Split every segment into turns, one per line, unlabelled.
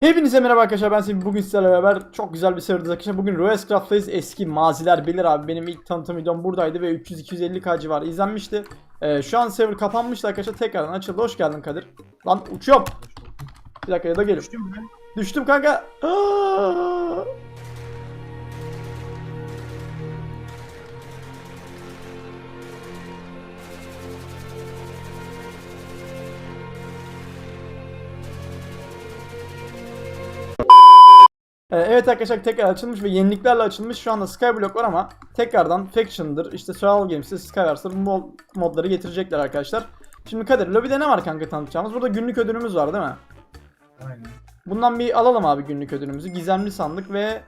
Hepinize merhaba arkadaşlar ben Semih. Bugün sizlerle beraber çok güzel bir serüdeyiz arkadaşlar. Bugün Royal Craft'tayız eski maziler bilir abi. Benim ilk tanıtım videom buradaydı ve 300-250k civarı izlenmişti. Ee, Şu an server kapanmıştı arkadaşlar. Tekrardan açıldı. Hoş geldin Kadir. Lan uçuyorum. Bir dakika ya da gelin
Düştüm.
Düştüm kanka. Aa! Evet arkadaşlar tekrar açılmış ve yeniliklerle açılmış. Şu anda Skyblock var ama tekrardan Faction'dır, işte Survival Games'tir, Skywars'tır bu mod- modları getirecekler arkadaşlar. Şimdi Kadir, lobide ne var kanka tanıtacağımız? Burada günlük ödülümüz var değil mi?
Aynen.
Bundan bir alalım abi günlük ödülümüzü. Gizemli sandık ve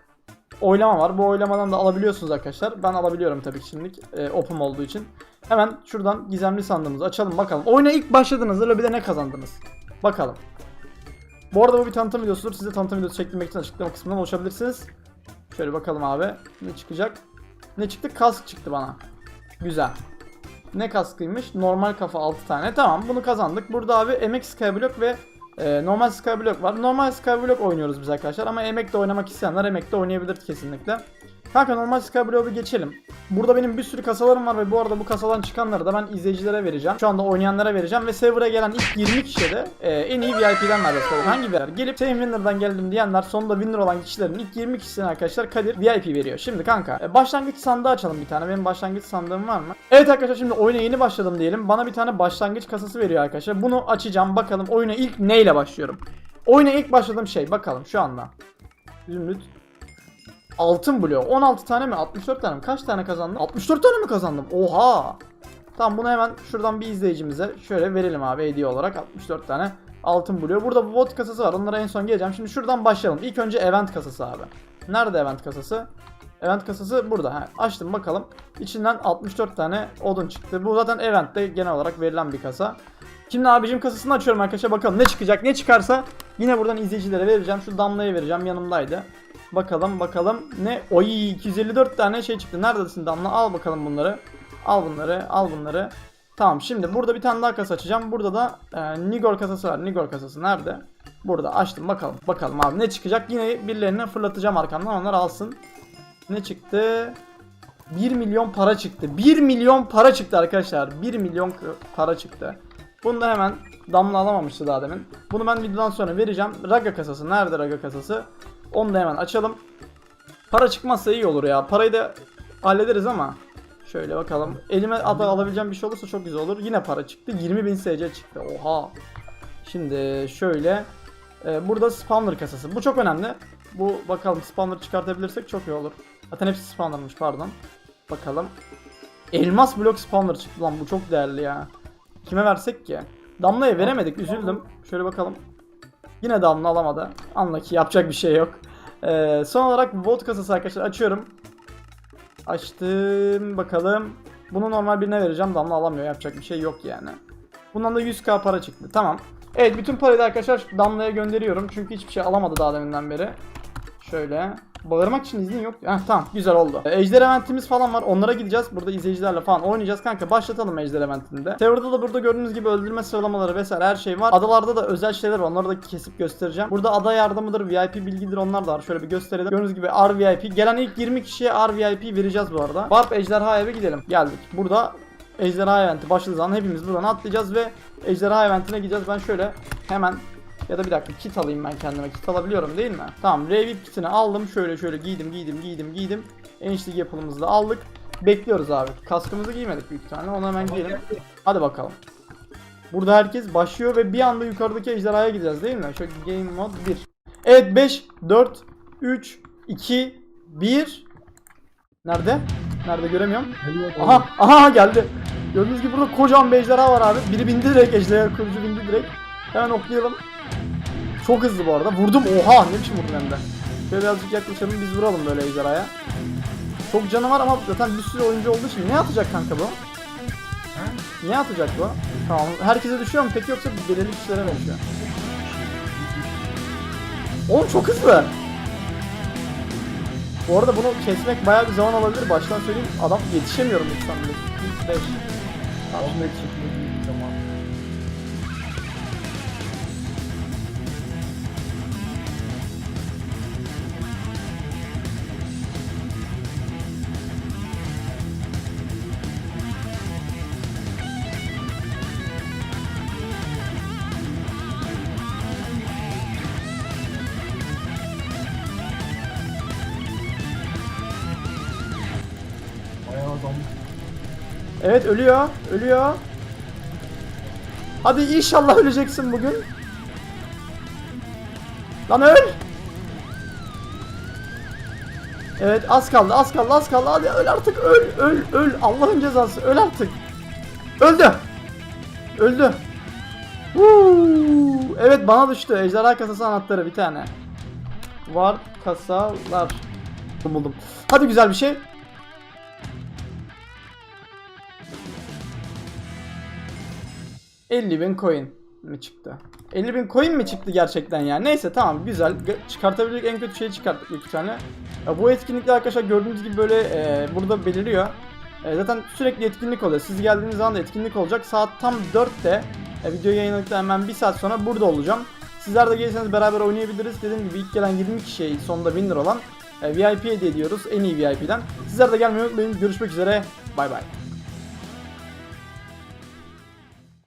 oylama var. Bu oylamadan da alabiliyorsunuz arkadaşlar. Ben alabiliyorum tabii şimdilik. E, open olduğu için. Hemen şuradan gizemli sandığımızı açalım bakalım. Oyuna ilk başladığınızda lobide ne kazandınız? Bakalım. Bu arada bu bir tanıtım videosudur. Size tanıtım videosu çektirmek için açıklama kısmından ulaşabilirsiniz. Şöyle bakalım abi. Ne çıkacak? Ne çıktı? Kask çıktı bana. Güzel. Ne kaskıymış? Normal kafa 6 tane. Tamam bunu kazandık. Burada abi MX Skyblock ve e, normal Skyblock var. Normal Skyblock oynuyoruz biz arkadaşlar ama emekte oynamak isteyenler emekte oynayabilir kesinlikle. Kanka normal Skyblock'u geçelim. Burada benim bir sürü kasalarım var ve bu arada bu kasadan çıkanları da ben izleyicilere vereceğim. Şu anda oynayanlara vereceğim ve server'a gelen ilk 20 kişiye de e, en iyi VIP'den vereceğiz. Hangi bir Gelip Team Winner'dan geldim diyenler sonunda winner olan kişilerin ilk 20 kişisine arkadaşlar Kadir VIP veriyor. Şimdi kanka e, başlangıç sandığı açalım bir tane. Benim başlangıç sandığım var mı? Evet arkadaşlar şimdi oyuna yeni başladım diyelim. Bana bir tane başlangıç kasası veriyor arkadaşlar. Bunu açacağım bakalım oyuna ilk neyle başlıyorum. Oyuna ilk başladığım şey bakalım şu anda. Zümrüt Altın bloğu 16 tane mi? 64 tane mi? Kaç tane kazandım? 64 tane mi kazandım? Oha! Tamam bunu hemen şuradan bir izleyicimize şöyle verelim abi hediye olarak. 64 tane altın bloğu. Burada bu bot kasası var. Onlara en son geleceğim. Şimdi şuradan başlayalım. İlk önce event kasası abi. Nerede event kasası? Event kasası burada. Ha, açtım bakalım. İçinden 64 tane odun çıktı. Bu zaten eventte genel olarak verilen bir kasa. Şimdi abicim kasasını açıyorum arkadaşlar. Bakalım ne çıkacak ne çıkarsa Yine buradan izleyicilere vereceğim. Şu damlaya vereceğim yanımdaydı Bakalım bakalım ne? Oy 254 tane şey çıktı. Neredesin Damla? Al bakalım bunları. Al bunları, al bunları. Tamam şimdi burada bir tane daha kasa açacağım. Burada da e, Nigor kasası var. Nigor kasası nerede? Burada açtım bakalım. Bakalım abi ne çıkacak? Yine birilerine fırlatacağım arkamdan onlar alsın. Ne çıktı? 1 milyon para çıktı. 1 milyon para çıktı arkadaşlar. 1 milyon para çıktı. Bunu da hemen damla alamamıştı daha demin. Bunu ben videodan sonra vereceğim. Raga kasası. Nerede Raga kasası? Onu da hemen açalım. Para çıkmazsa iyi olur ya. Parayı da hallederiz ama. Şöyle bakalım. Elime ada alabileceğim bir şey olursa çok güzel olur. Yine para çıktı. 20.000 SC çıktı. Oha. Şimdi şöyle. Ee, burada spawner kasası. Bu çok önemli. Bu bakalım spawner çıkartabilirsek çok iyi olur. Zaten hepsi spawnermış pardon. Bakalım. Elmas blok spawner çıktı lan bu çok değerli ya. Kime versek ki? Damla'ya veremedik üzüldüm. Şöyle bakalım. Yine damla alamadı. Anla ki yapacak bir şey yok. Ee, son olarak volt kasası arkadaşlar açıyorum. Açtım bakalım. Bunu normal birine vereceğim. Damla alamıyor. Yapacak bir şey yok yani. Bundan da 100k para çıktı. Tamam. Evet bütün parayı da arkadaşlar Damla'ya gönderiyorum. Çünkü hiçbir şey alamadı daha deminden beri. Şöyle. Bağırmak için izin yok. Heh, tamam güzel oldu. Ee, Ejder eventimiz falan var. Onlara gideceğiz. Burada izleyicilerle falan oynayacağız. Kanka başlatalım Ejder eventinde. Serverda da burada gördüğünüz gibi öldürme sıralamaları vesaire her şey var. Adalarda da özel şeyler var. Onları da kesip göstereceğim. Burada ada yardımıdır, VIP bilgidir onlar da var. Şöyle bir gösterelim. Gördüğünüz gibi RVIP. Gelen ilk 20 kişiye RVIP vereceğiz bu arada. Warp Ejderha eve gidelim. Geldik. Burada Ejderha eventi başladığı zaman hepimiz buradan atlayacağız ve Ejderha eventine gideceğiz. Ben şöyle hemen ya da bir dakika kit alayım ben kendime. Kit alabiliyorum değil mi? Tamam Revip kitini aldım. Şöyle şöyle giydim giydim giydim giydim. Enişte yapılımızı da aldık. Bekliyoruz abi. Kaskımızı giymedik büyük ihtimalle. Onu hemen giyelim. Hadi bakalım. Burada herkes başlıyor ve bir anda yukarıdaki ejderhaya gideceğiz değil mi? Şöyle game mode 1. Evet 5, 4, 3, 2, 1. Nerede? Nerede göremiyorum. Aha aha geldi. Gördüğünüz gibi burada kocaman bir ejderha var abi. Biri bindi direkt ejderha kurucu bindi direkt. Hemen oklayalım. Çok hızlı bu arada. Vurdum. Oha ne biçim vurdum hem de. Şöyle birazcık yaklaşalım biz vuralım böyle ejderhaya. Çok canı var ama zaten bir sürü oyuncu olduğu için ne atacak kanka bu? Niye atacak bu? Tamam. Herkese düşüyor mu peki yoksa belirli kişilere mi düşüyor? Oğlum çok hızlı. Bu arada bunu kesmek bayağı bir zaman alabilir. Baştan söyleyeyim. Adam yetişemiyorum. İlk 5. Tamam şimdi yetişim. Evet ölüyor. Ölüyor. Hadi inşallah öleceksin bugün. Lan öl. Evet az kaldı az kaldı az kaldı hadi öl artık öl öl öl Allah'ın cezası öl artık. Öldü. Öldü. Huu. Evet bana düştü ejderha kasası anahtarı bir tane. Var kasalar. Buldum. Hadi güzel bir şey. ...50 bin coin mi çıktı? 50 bin coin mi çıktı gerçekten yani? Neyse tamam güzel. Çıkartabilecek en kötü şeyi çıkarttık iki tane. Ya bu etkinlikler arkadaşlar gördüğünüz gibi böyle e, burada beliriyor. E, zaten sürekli etkinlik oluyor. Siz geldiğiniz zaman da etkinlik olacak. Saat tam 4'te e, video yayınladıktan hemen bir saat sonra burada olacağım. Sizler de gelirseniz beraber oynayabiliriz. Dediğim gibi ilk gelen 20 kişiye sonunda 1000 lira olan e, VIP hediye ediyoruz. En iyi VIP'den. Sizler de gelmeyi unutmayın. Görüşmek üzere. Bay bay.